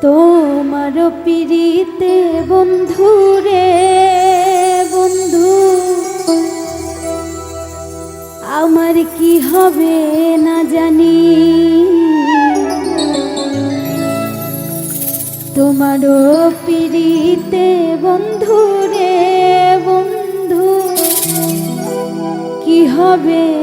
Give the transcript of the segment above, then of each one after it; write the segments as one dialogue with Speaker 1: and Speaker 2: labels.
Speaker 1: তোমার পিড়িতে বন্ধু রে, বন্ধু। আমার কি হবে না জানি। তোমার পিড়িতে বন্ধু রে, বন্ধু। কি হবে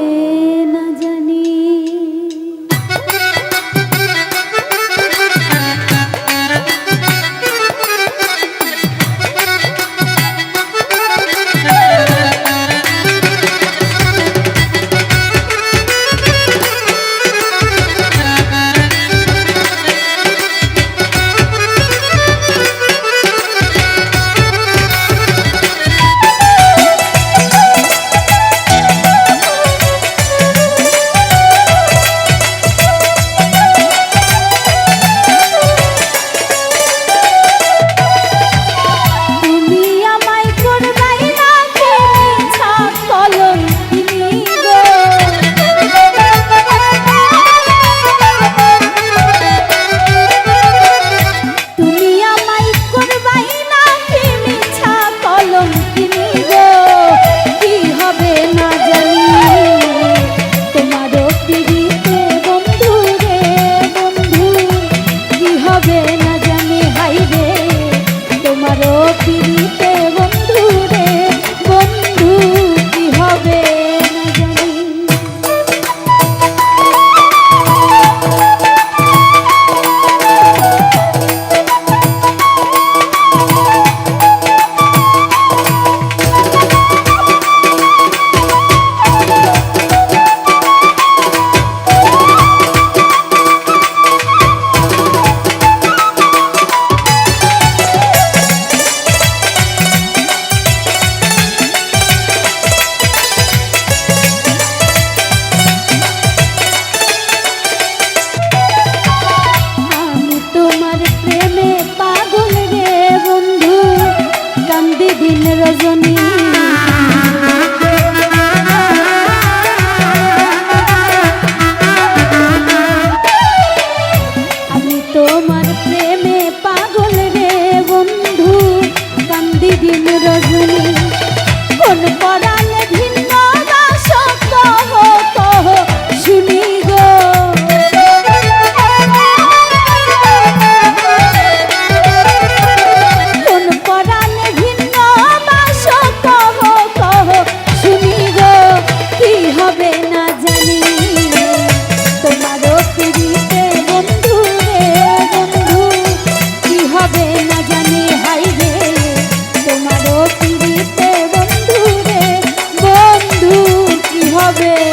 Speaker 1: Yeah.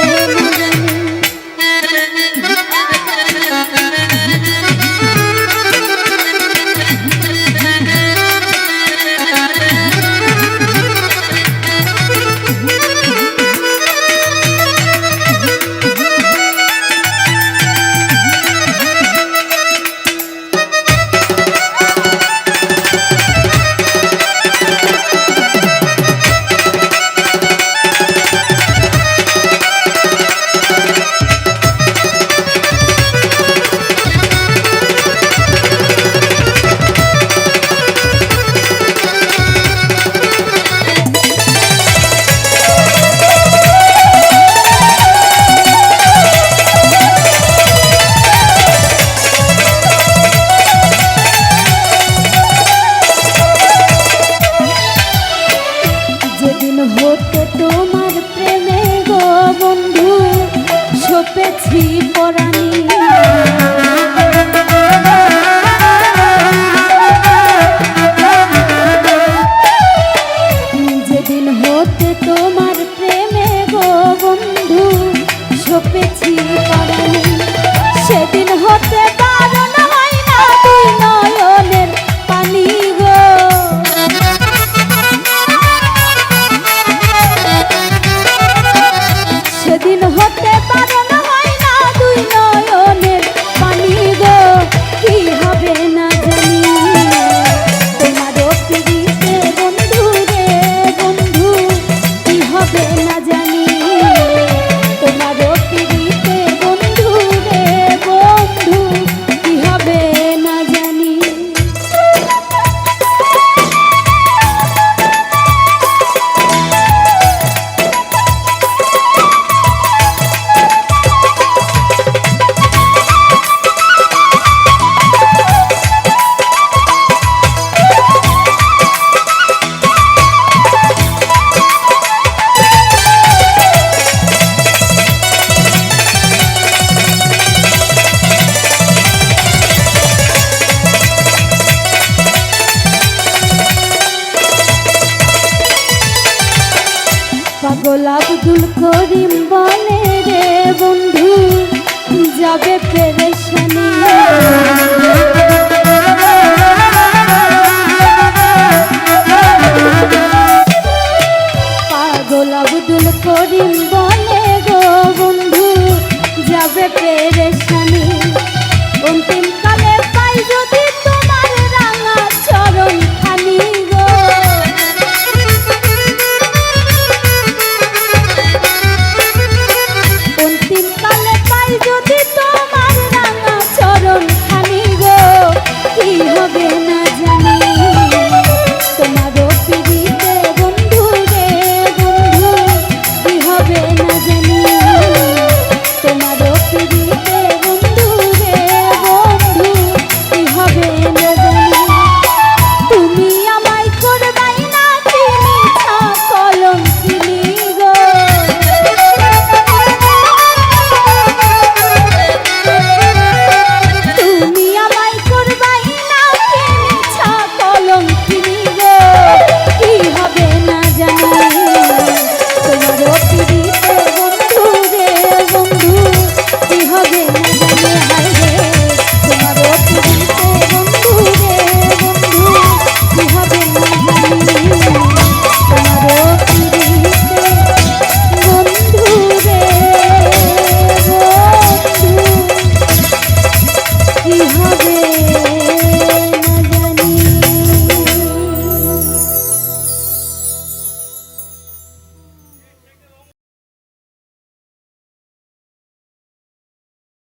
Speaker 1: যেদিন হতো তোমার প্রেমে গো বন্ধু সপেছি পরাণী। যেদিন হতে তোমার আব্দুল করিম বলে রে বন্ধু যাবে ফের हरी